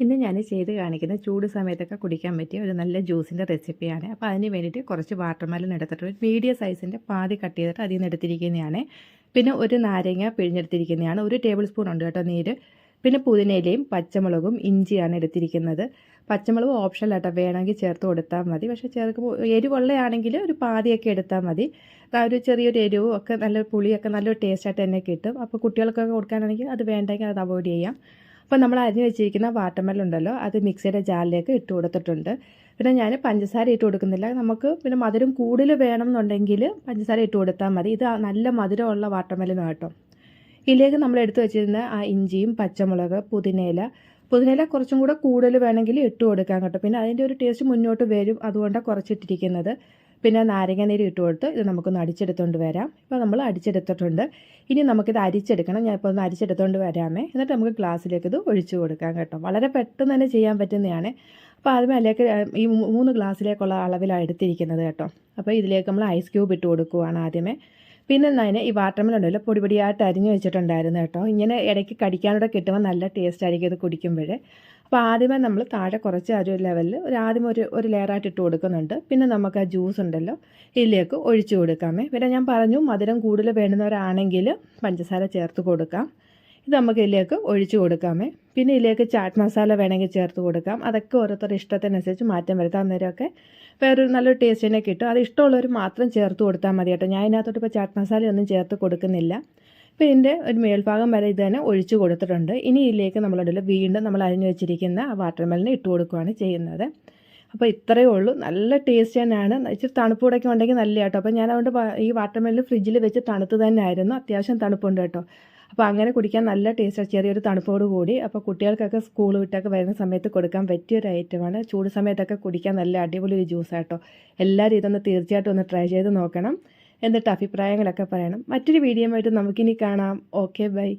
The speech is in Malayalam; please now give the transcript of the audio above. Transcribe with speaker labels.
Speaker 1: ഇന്ന് ഞാൻ ചെയ്ത് കാണിക്കുന്ന ചൂട് സമയത്തൊക്കെ കുടിക്കാൻ പറ്റിയ ഒരു നല്ല ജ്യൂസിന്റെ റെസിപ്പിയാണ്. അപ്പോൾ അതിന് വേണ്ടിയിട്ട് കുറച്ച് വാട്ടർമെലൺ എടുത്തിട്ട് ഒരു മീഡിയം സൈസിന്റെ പാതി കട്ട് ചെയ്തിട്ട് അതിൽ നിന്ന് എടുത്തിരിക്കുന്നതാണ്. പിന്നെ ഒരു നാരങ്ങ പിഴിഞ്ഞെടുത്തിരിക്കുന്നതാണ്. ഒരു ടേബിൾ സ്പൂൺ ഉണ്ട് കേട്ടോ നീര്. പിന്നെ പുതിനയിലയും പച്ചമുളകും ഇഞ്ചിയാണ് എടുത്തിരിക്കുന്നത്. പച്ചമുളക് ഓപ്ഷനൽ ആട്ടോ. വേണമെങ്കിൽ ചേർത്ത് കൊടുത്താൽ മതി. പക്ഷേ ചേർക്കുമ്പോൾ എരിവുള്ളയാണെങ്കിൽ ഒരു പാതിയൊക്കെ എടുത്താൽ മതി. ഒരു ചെറിയൊരു എരിവും ഒക്കെ നല്ല പുളിയൊക്കെ നല്ലൊരു ടേസ്റ്റായിട്ട് തന്നെ കിട്ടും. അപ്പോൾ കുട്ടികൾക്കൊക്കെ കൊടുക്കാനാണെങ്കിൽ അത് വേണ്ടെങ്കിൽ അത് അവോയ്ഡ് ചെയ്യാം. അപ്പോൾ നമ്മൾ അരിഞ്ഞ് വെച്ചിരിക്കുന്ന വാട്ടർമെലൺ ഉണ്ടല്ലോ അത് മിക്സിയുടെ ജാറിലേക്ക് ഇട്ട് കൊടുത്തിട്ടുണ്ട്. പിന്നെ ഞാൻ പഞ്ചസാര ഇട്ട് കൊടുക്കുന്നില്ല. നമുക്ക് പിന്നെ മധുരം കൂടുതൽ വേണം എന്നുണ്ടെങ്കിൽ പഞ്ചസാര ഇട്ട് കൊടുത്താൽ മതി. ഇത് നല്ല മധുരമുള്ള വാട്ടർമെലനും കേട്ടോ. ഇതിലേക്ക് നമ്മൾ എടുത്തു വെച്ചിരുന്ന ആ ഇഞ്ചിയും പച്ചമുളക് പുതിനയില പുതിനയില കുറച്ചും കൂടെ കൂടുതൽ വേണമെങ്കിൽ ഇട്ട് കൊടുക്കാം കേട്ടോ. പിന്നെ അതിന്റെ ഒരു ടേസ്റ്റ് മുന്നോട്ട് വരും അതുകൊണ്ടാണ് കുറച്ചിട്ടിരിക്കുന്നത്. പിന്നെ നാരങ്ങ നീര് ഇട്ട് കൊടുത്ത് ഇത് നമുക്കൊന്ന് അടിച്ചെടുത്തുകൊണ്ട് വരാം. ഇപ്പോൾ നമ്മൾ അടിച്ചെടുത്തിട്ടുണ്ട്. ഇനി നമുക്കിത് അരിച്ചെടുക്കണം. ഞാൻ ഇപ്പോൾ ഒന്ന് അരിച്ചെടുത്തുകൊണ്ട് വരാമേ. എന്നിട്ട് നമുക്ക് ഗ്ലാസ്സിലേക്ക് ഇത് ഒഴിച്ചു കൊടുക്കാം കേട്ടോ. വളരെ പെട്ടെന്ന് തന്നെ ചെയ്യാൻ പറ്റുന്നതാണ്. അപ്പോൾ ആദ്യമേ അതിലേക്ക് ഈ മൂന്ന് ഗ്ലാസ്സിലേക്കുള്ള അളവിലാണ് എടുത്തിരിക്കുന്നത് കേട്ടോ. അപ്പോൾ ഇതിലേക്ക് നമ്മൾ ഐസ് ക്യൂബ് ഇട്ട് കൊടുക്കുവാണ് ആദ്യമേ. പിന്നെ അതിന് ഈ വാട്ടർമെലുണ്ടല്ലോ പൊടി പൊടിയായിട്ട് അരിഞ്ഞു വെച്ചിട്ടുണ്ടായിരുന്നു കേട്ടോ. ഇങ്ങനെ ഇടയ്ക്ക് കടിക്കാനൂടെ കിട്ടുമ്പോൾ നല്ല ടേസ്റ്റ് ആയിരിക്കും ഇത് കുടിക്കുമ്പോഴേ. അപ്പോൾ ആദ്യമേ നമ്മൾ താഴെ കുറച്ച് ആ ഒരു ലെവലിൽ ഒരു ആദ്യം ഒരു ഒരു ലെയറായിട്ട് ഇട്ട് കൊടുക്കുന്നുണ്ട്. പിന്നെ നമുക്ക് ആ ജ്യൂസ് ഉണ്ടല്ലോ ഇതിലേക്ക് ഒഴിച്ചു കൊടുക്കാമേ. പിന്നെ ഞാൻ പറഞ്ഞു മധുരം കൂടുതൽ വേണ്ടുന്നവരാണെങ്കിൽ പഞ്ചസാര ചേർത്ത് കൊടുക്കാം. ഇത് നമുക്ക് ഇതിലേക്ക് ഒഴിച്ചു കൊടുക്കാമേ. പിന്നെ ഇതിലേക്ക് ചാറ്റ് മസാല വേണമെങ്കിൽ ചേർത്ത് കൊടുക്കാം. അതൊക്കെ ഓരോരുത്തരുടെ ഇഷ്ടത്തിനനുസരിച്ച് മാറ്റം വരുത്താം. അന്നേരമൊക്കെ വേറൊരു നല്ലൊരു ടേസ്റ്റ് തന്നെ കിട്ടും. അത് ഇഷ്ടമുള്ളവർ മാത്രം ചേർത്ത് കൊടുത്താൽ മതി കേട്ടോ. ഞാൻ ഇതിനകത്തോട്ട് ഇപ്പോൾ ചാറ്റ് മസാലയൊന്നും ചേർത്ത് കൊടുക്കുന്നില്ല. അപ്പോൾ ഇതിന്റെ ഒരു മേൽഭാഗം വരെ ഇത് തന്നെ ഒഴിച്ചു കൊടുത്തിട്ടുണ്ട്. ഇനി ഇതിലേക്ക് നമ്മളിടയിൽ വീണ്ടും നമ്മൾ അരിഞ്ഞു വെച്ചിരിക്കുന്ന വാട്ടർമെലിന് ഇട്ട് കൊടുക്കുകയാണ് ചെയ്യുന്നത്. അപ്പോൾ ഇത്രയേ ഉള്ളൂ. നല്ല ടേസ്റ്റ് തന്നെയാണ്. ഇച്ചിരി തണുപ്പൂടൊക്കെ ഉണ്ടെങ്കിൽ നല്ല കേട്ടോ അപ്പോൾ ഞാൻ അതുകൊണ്ട് ഈ വാട്ടർമെലിന് ഫ്രിഡ്ജിൽ വെച്ച് തണുത്ത് തന്നെ ആയിരുന്നു അത്യാവശ്യം തണുപ്പുണ്ട് കേട്ടോ അപ്പോൾ അങ്ങനെ കുടിക്കാൻ നല്ല ടേസ്റ്റാണ് ചെറിയൊരു തണുപ്പോട് കൂടി. അപ്പോൾ കുട്ടികൾക്കൊക്കെ സ്കൂൾ വിട്ടൊക്കെ വരുന്ന സമയത്ത് കൊടുക്കാൻ പറ്റിയൊരു ഐറ്റമാണ് ചൂട് സമയത്തൊക്കെ കുടിക്കാൻ നല്ല അടിപൊളി ഒരു ജ്യൂസാട്ടോ എല്ലാവരും ഇതൊന്ന് തീർച്ചയായിട്ടും ഒന്ന് ട്രൈ ചെയ്ത് നോക്കണം. എന്നിട്ട് അഭിപ്രായങ്ങളൊക്കെ പറയണം. മറ്റൊരു വീഡിയോ ആയിട്ട് നമുക്കിനി കാണാം. Okay bye